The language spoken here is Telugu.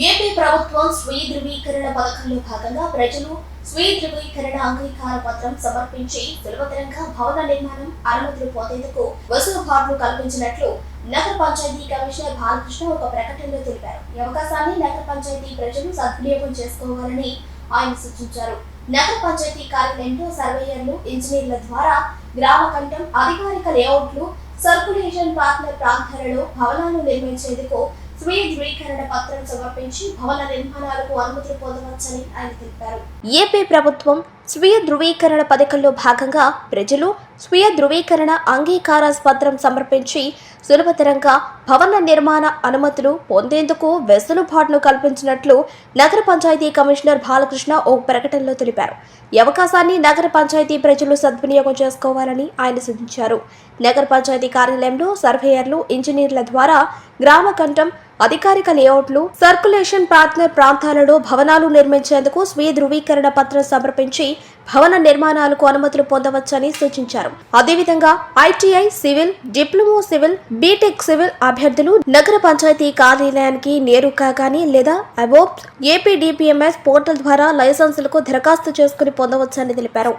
ఏపీ ప్రభుత్వం స్వీయ ధృవీకరణ పథకంలో భాగంగా ప్రజలు స్వీయ ధృవీకరణ అంగీకార పత్రం సమర్పించి సులభతరంగా భవన నిర్మాణం అనుమతులు పొందేందుకు వెసులుబాట్లు కల్పించినట్లు నగర పంచాయతీ కమిషనర్ బాలకృష్ణ ఒక ప్రకటనలో తెలిపారు. ఈ అవకాశాన్ని నగర పంచాయతీ ప్రజలు సద్వినియోగం చేసుకోవాలని ఆయన సూచించారు. నగర పంచాయతీ కార్యాలయంలో సర్వేయర్లు ఇంజనీర్ల ద్వారా గ్రామ కంఠం అధికారిక లేఅవుట్లు సర్కులేషన్ పార్ట్నర్ ప్రాంతాలలో భవనాలు నిర్మించేందుకు స్వీయ ధృవీకరణ పత్రం సమర్పించి భవన నిర్మాణాలకు అనుమతులు పొందవచ్చని ఆయన తెలిపారు. ఏపీ ప్రభుత్వం స్వీయ ధృవీకరణ పథకంలో భాగంగా ప్రజలు స్వీయ ధృవీకరణ అంగీకార పత్రం సమర్పించి సులభతరంగా భవన నిర్మాణ అనుమతులు పొందేందుకు వెసులుబాటును కల్పించినట్లు నగర పంచాయతీ కమిషనర్ బాలకృష్ణ ఓ ప్రకటనలో తెలిపారు. ఈ అవకాశాన్ని నగర పంచాయతీ ప్రజలు సద్వినియోగం చేసుకోవాలని ఆయన సూచించారు. నగర పంచాయతీ కార్యాలయంలో సర్వేయర్లు ఇంజనీర్ల ద్వారా గ్రామ కంఠం అధికారిక లేఅవుట్లు సర్కులేషన్ పార్ట్నర్ ప్రాంతాలలో భవనాలు నిర్మించేందుకు స్వీయ ధృవీకరణ పత్రం సమర్పించి భవన నిర్మాణాలకు అనుమతులు పొందవచ్చని సూచించారు. అదేవిధంగా ITI civil diploma civil BTech civil అభ్యర్థులు నగర పంచాయతీ కార్యాలయానికి నేరుగా కానీ లేదా అబోబ్ ఏపీడీపీఎంఎస్ పోర్టల్ ద్వారా లైసెన్సులకు దరఖాస్తు చేసుకుని పొందవచ్చని తెలిపారు.